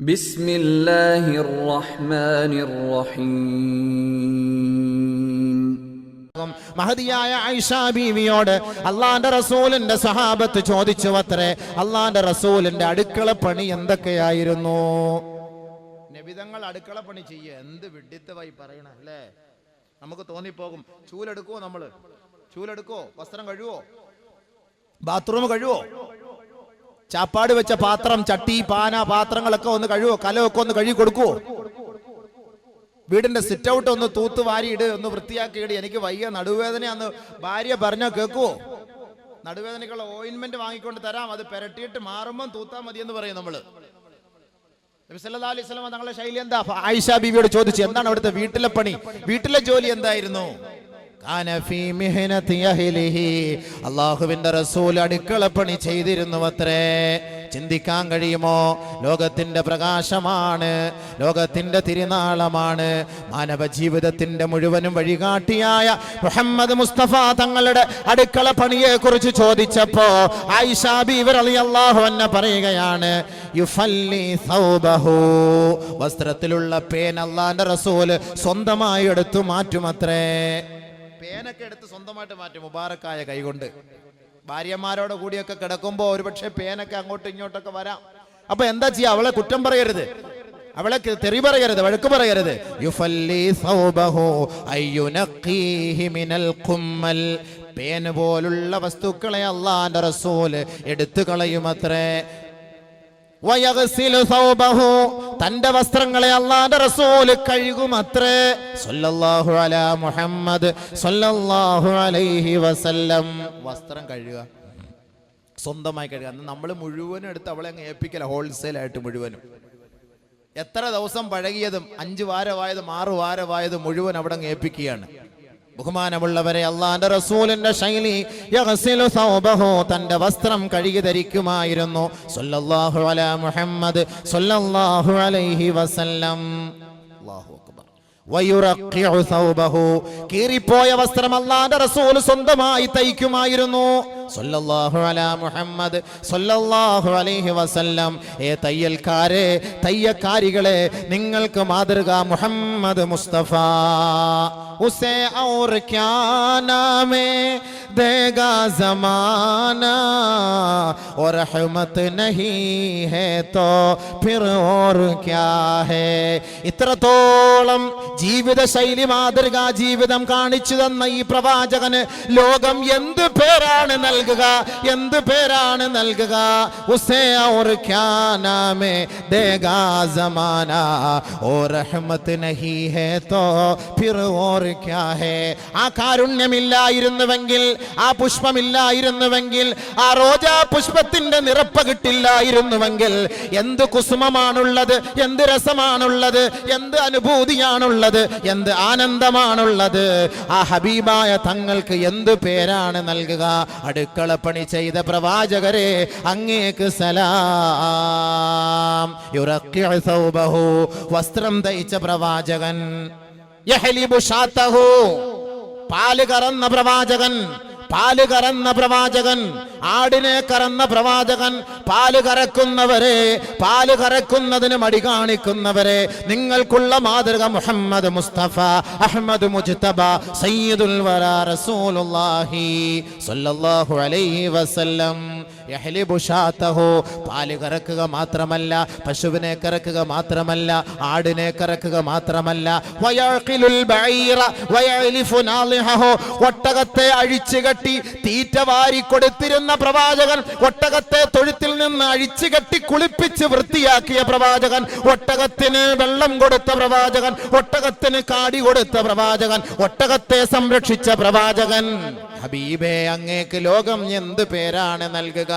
ബിസ്മില്ലാഹിർ റഹ്മാനിർ റഹീം മഹതിയായ ഐഷ ബീവിയോട് അള്ളാന്റെ റസൂലിന്റെ സഹാബത്ത് ചോദിച്ചു അത്രേ അള്ളാന്റെ റസൂലിന്റെ അടുക്കള പണി എന്തൊക്കെയായിരുന്നു? നബിതങ്ങൾ അടുക്കള പണി ചെയ്യുക എന്ത് വിഡിത്തമായി പറയണ അല്ലേ? നമുക്ക് തോന്നിപ്പോകും. ചൂലെടുക്കുവോ നമ്മൾ? ചൂലെടുക്കുവോ? വസ്ത്രം കഴുവോ ബാത്റൂം കഴുവോ ചാപ്പാട് വെച്ച പാത്രം ചട്ടി പാന പാത്രങ്ങളൊക്കെ ഒന്ന് കഴുവോ കലമൊക്കെ ഒന്ന് കഴുകി കൊടുക്കുവോ? വീടിന്റെ സിറ്റ് ഔട്ട് ഒന്ന് തൂത്ത് വാരിയിട് ഒന്ന് വൃത്തിയാക്കി ഇട് എനിക്ക് വയ്യ നടുവേദനയാന്ന് ഭാര്യ പറഞ്ഞോ കേൾക്കുവോ? നടുവേദനയ്ക്കുള്ള ഓയിൻമെന്റ് വാങ്ങിക്കൊണ്ട് തരാം അത് പെരട്ടിയിട്ട് മാറുമ്പം തൂത്താ മതി എന്ന് പറയും നമ്മൾ. നബി സല്ലല്ലാഹു അലൈഹി തങ്ങളുടെ ശൈലി എന്താ? ആയിഷ ബീവിയോട് ചോദിച്ചു എന്താണ് അവിടുത്തെ വീട്ടിലെ പണി? വീട്ടിലെ ജോലി എന്തായിരുന്നു? അള്ളാഹുവിന്റെ റസൂൽ അടുക്കള പണി ചെയ്തിരുന്നു അത്രേ ചിന്തിക്കാൻ കഴിയുമോ? ലോകത്തിന്റെ പ്രകാശമാണ് ലോകത്തിന്റെ തിരുനാളമാണ്. മാനവ ജീവിതത്തിന്റെ മുഴുവനും വഴികാട്ടിയായ മുഹമ്മദ് മുസ്തഫ തങ്ങളുടെ അടുക്കള പണിയെ കുറിച്ച് ചോദിച്ചപ്പോ ആയിഷ ബീവർ അലി അള്ളാഹു എന്നെ പറയുകയാണ് വസ്ത്രത്തിലുള്ള പേൻ അള്ളാന്റെ റസൂൽ സ്വന്തമായി എടുത്തു മാറ്റുമത്രേ. പേനൊക്കെ എടുത്ത് സ്വന്തമായിട്ട് മാറ്റും മുബാറക്കായ കൈകൊണ്ട്. ഭാര്യമാരോട് കൂടിയൊക്കെ കിടക്കുമ്പോ ഒരുപക്ഷെ പേനൊക്കെ അങ്ങോട്ടും ഇങ്ങോട്ടൊക്കെ വരാം. അപ്പൊ എന്താ ചെയ്യാ? അവളെ കുറ്റം പറയരുത്. അവളെ തെറി പറയരുത് വഴക്ക് പറയരുത്. പേന് പോലുള്ള വസ്തുക്കളെ അള്ളാന്റെ റസൂൽ എടുത്തു കളയുമത്രേ. തന്റെ വസ്ത്രങ്ങളെ അള്ളാന്റെ റസൂൽ കഴുകുമത്രേ. സൊല്ലാഹു അല മുഹമ്മദ് അലൈഹി വസല്ലം. വസ്ത്രം കഴുകുക. സ്വന്തമായി കഴുകുക. അന്ന് നമ്മൾ മുഴുവനും എടുത്ത് അവളെ അങ്ങ് ഏൽപ്പിക്കല ഹോൾസെയിൽ ആയിട്ട് മുഴുവനും. എത്ര ദിവസം പഴകിയതും അഞ്ച് വാരമായതും ആറ് വാരമായതും മുഴുവൻ അവിടെ അങ്ങ് ഏൽപ്പിക്കുകയാണ്. ബഹുമാനമുള്ളവരെ അള്ളാന്റെ റസൂലിന്റെ ശൈലി സൗബഹു തന്റെ വസ്ത്രം കഴുകി ധരിക്കുമായിരുന്നു. സല്ലല്ലാഹു അലാ മുഹമ്മദ് സല്ലല്ലാഹു അലൈഹി വസല്ലം. അല്ലാഹു അക്ബർ. കീറിപ്പോയ വസ്ത്രം അള്ളാന്റെ റസൂൽ സ്വന്തമായി തയ്ക്കുമായിരുന്നു. സല്ലല്ലാഹു അലാ മുഹമ്മദ് സല്ലല്ലാഹു അലൈഹി വസല്ലം. ഏ തയ്യൽക്കാരെ തയ്യക്കാരികളെ നിങ്ങൾക്ക് മാതൃക മുഹമ്മദ് മുസ്തഫ. ഉസേ ഔർ ക്യാ നാമേ ദേഗാ ജമാന और रहमत नहीं है तो फिर और क्या है ഇത്രത്തോളം ജീവിത ശൈലി മാതൃകാ ജീവിതം കാണിച്ചു തന്ന ഈ പ്രവാചകന് ലോകം എന്ത് പേരാണ് നൽകുക എന്ത് പേരാണ് നൽകുക ഉസേ और क्या नाम है देगा जमाना और रहमत नहीं है तो फिर और क्या है ആ കാരുണ്യമില്ലായിരുന്നുവെങ്കിൽ ആ പുഷ്പമില്ലായിരുന്നുവെങ്കിൽ ആ റോജാ പുഷ്പത്തിന്റെ നിറപ്പ കിട്ടില്ലായിരുന്നുവെങ്കിൽ എന്ത് കുസുമമാണുള്ളത് എന്ത് രസമാണുള്ളത് എന്ത് അനുഭൂതിയാണുള്ളത് എന്ത് ആനന്ദമാണുള്ളത്. ആ ഹബീബായ തങ്ങൾക്ക് എന്ത് പേരാണ് നൽകുക? അടുക്കള പണി ചെയ്ത പ്രവാചകരെ അങ്ങേക്ക് സലാം. വസ്ത്രം തയ്ച്ച പ്രവാചകൻ. പാൽ കറന്ന പ്രവാചകൻ. പാൽ കറന്ന പ്രവാചകൻ ആടിനെ കറന്ന പ്രവാചകൻ പാൽ കറക്കുന്നവരെ പാൽ കറക്കുന്നതിന് മടി കാണിക്കുന്നവരെ നിങ്ങൾക്കുള്ള മാതൃക മുഹമ്മദ് മുസ്തഫ അഹമ്മദ് മുജ്തബ സയ്യിദുൽ വറാ റസൂലുള്ളാഹി സ്വല്ലല്ലാഹു അലൈഹി വസല്ലം. പാൽ കറക്കുക മാത്രമല്ല പശുവിനെ കറക്കുക മാത്രമല്ല ആടിനെ കറക്കുക മാത്രമല്ല. ഒട്ടകത്തെ അഴിച്ചു കെട്ടി തീറ്റ വാരി കൊടുത്തിരുന്ന പ്രവാചകൻ ഒട്ടകത്തെ തൊഴുത്തിൽ നിന്ന് അഴിച്ചു കെട്ടി കുളിപ്പിച്ച് വൃത്തിയാക്കിയ പ്രവാചകൻ ഒട്ടകത്തിന് വെള്ളം കൊടുത്ത പ്രവാചകൻ ഒട്ടകത്തിന് കാടി കൊടുത്ത പ്രവാചകൻ ഒട്ടകത്തെ സംരക്ഷിച്ച പ്രവാചകൻ. ഹബീബേ അങ്ങേക്ക് ലോകം എന്ത് പേരാണ് നൽകുക?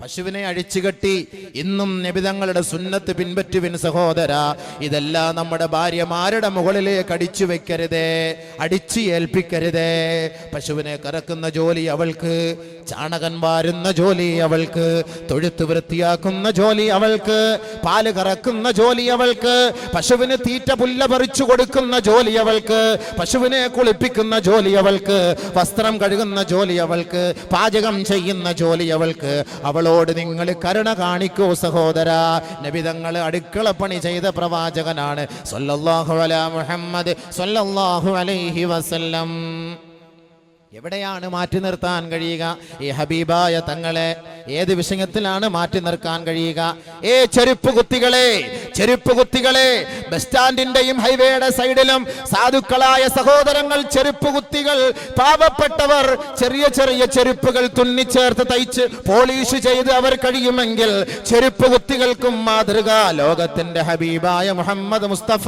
പശുവിനെ അഴിച്ചുകെട്ടി ഇന്നും നിബിതങ്ങളുടെ സുന്നത്ത് പിൻപറ്റുവിൻ സഹോദര ഇതെല്ലാം നമ്മുടെ ഭാര്യമാരുടെ മുകളിലേക്ക് അടിച്ചു വെക്കരുതേ അടിച്ചു ഏൽപ്പിക്കരുതേ. പശുവിനെ കറക്കുന്ന ജോലി അവൾക്ക് ചാണകൻ വാരുന്ന ജോലി അവൾക്ക് തൊഴുത്ത് വൃത്തിയാക്കുന്ന ജോലി അവൾക്ക് പാൽ കറക്കുന്ന ജോലി അവൾക്ക് പശുവിന് തീറ്റ പുല്ല പറിച്ചു കൊടുക്കുന്ന ജോലി അവൾക്ക് പശുവിനെ കുളിപ്പിക്കുന്ന ജോലി അവൾക്ക് വസ്ത്രം കഴുകുന്ന ജോലി അവൾക്ക് പാചകം ചെയ്യുന്ന ജോലി അവൾക്ക്. അവളോട് നിങ്ങൾ കരുണ കാണിക്കൂ സഹോദര. അടുക്കള പണി ചെയ്ത പ്രവാചകനാണ്. മുഹമ്മദ് അലൈഹി വസല്ലം. എവിടെയാണ് മാറ്റി നിർത്താൻ കഴിയുക? ഈ ഹബീബായ തങ്ങളെ ഏത് വിഷയത്തിലാണ് മാറ്റി നിർത്താൻ കഴിയുക? ഏ ചെരുപ്പ് കുത്തികളെ ചെരുപ്പ് കുത്തികളെ ബസ് സ്റ്റാൻഡിന്റെയും ഹൈവേയുടെ സൈഡിലും സാധുക്കളായ സഹോദരങ്ങൾ ചെരുപ്പ് കുത്തികൾ പാവപ്പെട്ടവർ ചെറിയ ചെറിയ ചെരുപ്പുകൾ തുന്നിച്ചേർത്ത് തയ്ച്ച് പോളിഷ് ചെയ്ത് അവർ കഴിയുമെങ്കിൽ ചെരുപ്പ് കുത്തികൾക്കും മാതൃക ലോകത്തിന്റെ ഹബീബായ മുഹമ്മദ് മുസ്തഫ.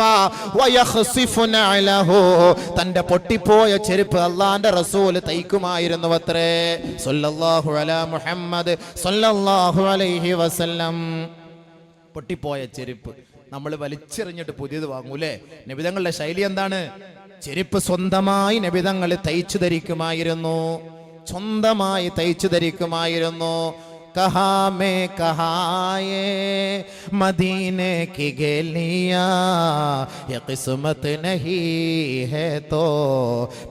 തന്റെ പൊട്ടിപ്പോയ ചെരുപ്പ് അള്ളാന്റെ റസൂൽ തയ്ക്കുമായിരുന്നു അത്രേ സൊല്ലാഹു അല മുഹമ്മദ് സൊല്ലാഹു അലൈഹി വസല്ലം. പൊട്ടിപ്പോയ ചെരുപ്പ്. നമ്മൾ വലിച്ചെറിഞ്ഞിട്ട് പുതിയത് വാങ്ങൂലേ? നബിതങ്ങളുടെ ശൈലി എന്താണ്? ചെരുപ്പ് സ്വന്തമായി നബിതങ്ങൾ തയ്ച്ചു ധരിക്കുമായിരുന്നു. സ്വന്തമായി തയ്ച്ചു ധരിക്കുമായിരുന്നു. കഹാ മേ കഹായേ മദീനെ की गेलियां ये किस्मत नहीं है तो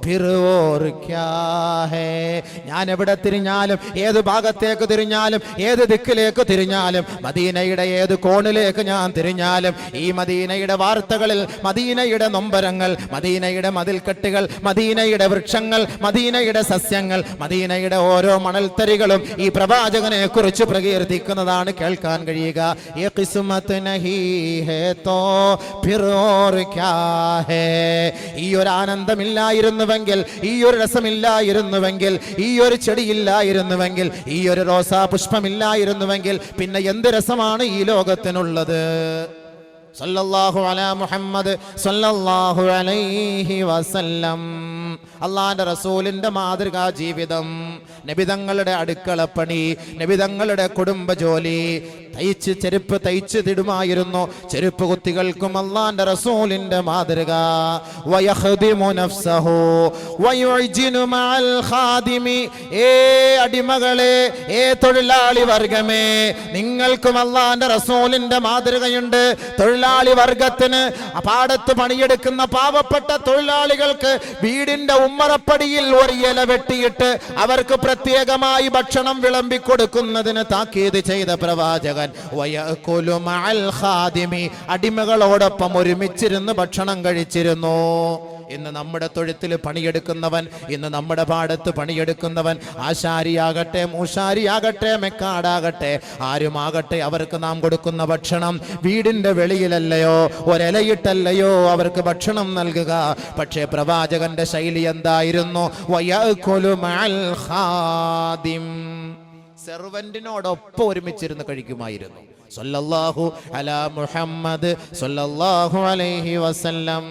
फिर और क्या है ഞാൻ എവിടെ തിരിഞ്ഞാലും ഏത് ഭാഗത്തേക്ക് തിരിഞ്ഞാലും ഏത് ദിക്കിലേക്ക് തിരിഞ്ഞാലും മദീനയുടെ ഏത് കോണിലേക്ക് ഞാൻ തിരിഞ്ഞാലും ഈ മദീനയുടെ വാർത്തകളിൽ മദീനയുടെ നൊമ്പരങ്ങൾ മദീനയുടെ മതിൽക്കെട്ടുകൾ മദീനയുടെ വൃക്ഷങ്ങൾ മദീനയുടെ സസ്യങ്ങൾ മദീനയുടെ ഓരോ മണൽത്തരികളും ഈ പ്രവാചകനെ കുറിച്ച് പ്രകീർത്തിക്കുന്നതാണ് കേൾക്കാൻ കഴിയുക. ഈ ഒരു ആനന്ദമില്ലായിരുന്നുവെങ്കിൽ ഈ ഒരു രസമില്ലായിരുന്നുവെങ്കിൽ ഈ ഒരു ചെടിയില്ലായിരുന്നുവെങ്കിൽ ഈ ഒരു റോസാ പുഷ്പമില്ലായിരുന്നുവെങ്കിൽ പിന്നെ എന്ത് രസമാണ് ഈ ലോകത്തിനുള്ളത്? സല്ലല്ലാഹു അലാ മുഹമ്മദ് സല്ലല്ലാഹു അലൈഹി വസല്ലം. അള്ളാന്റെ റസൂലിന്റെ മാതൃകാ ജീവിതം. നബിതങ്ങളുടെ അടുക്കളപ്പണി നബിതങ്ങളുടെ കുടുംബ ജോലി തയ്ച്ച് ചെരുപ്പ് തയ്ച്ച് തിടുമായിരുന്നു. ചെരുപ്പ് കുത്തികൾക്കും അള്ളാന്റെ റസൂലിന്റെ മാതൃക. ഏ അടിമകളെ ഏ തൊഴിലാളി വർഗമേ നിങ്ങൾക്കും അള്ളാന്റെ റസൂലിന്റെ മാതൃകയുണ്ട്. തൊഴിലാളി വർഗത്തിന് പാടത്ത് പണിയെടുക്കുന്ന പാവപ്പെട്ട തൊഴിലാളികൾക്ക് വീടിന്റെ ഉമ്മറപ്പടിയിൽ ഒരു ഇല വെട്ടിയിട്ട് അവർക്ക് പ്രത്യേകമായി ഭക്ഷണം വിളമ്പിക്കൊടുക്കുന്നതിന് താക്കീത് ചെയ്ത പ്രവാചകൻ. മഅൽ ഖാദിമി. അടിമകളോടൊപ്പം ഒരുമിച്ചിരുന്ന് ഭക്ഷണം കഴിച്ചിരുന്നു. ഇന്ന് നമ്മുടെ തൊഴുത്തിൽ പണിയെടുക്കുന്നവൻ ഇന്ന് നമ്മുടെ പാടത്ത് പണിയെടുക്കുന്നവൻ ആശാരിയാകട്ടെ മൂശാരിയാകട്ടെ മെക്കാടാകട്ടെ ആരുമാകട്ടെ അവർക്ക് നാം കൊടുക്കുന്ന ഭക്ഷണം വീടിന്റെ വെളിയിലല്ലയോ ഒരലയിട്ടല്ലയോ അവർക്ക് ഭക്ഷണം നൽകുക. പക്ഷേ പ്രവാചകന്റെ ശൈലി എന്തായിരുന്നു? വയഅകുലു മഅൽ ഖാദിം. സെർവന്റിനോടൊപ്പം ഒരുമിച്ചിരുന്ന് കഴിക്കുമായിരുന്നു. സല്ലല്ലാഹു അലാ മുഹമ്മദ് സല്ലല്ലാഹു അലൈഹി വസല്ലം.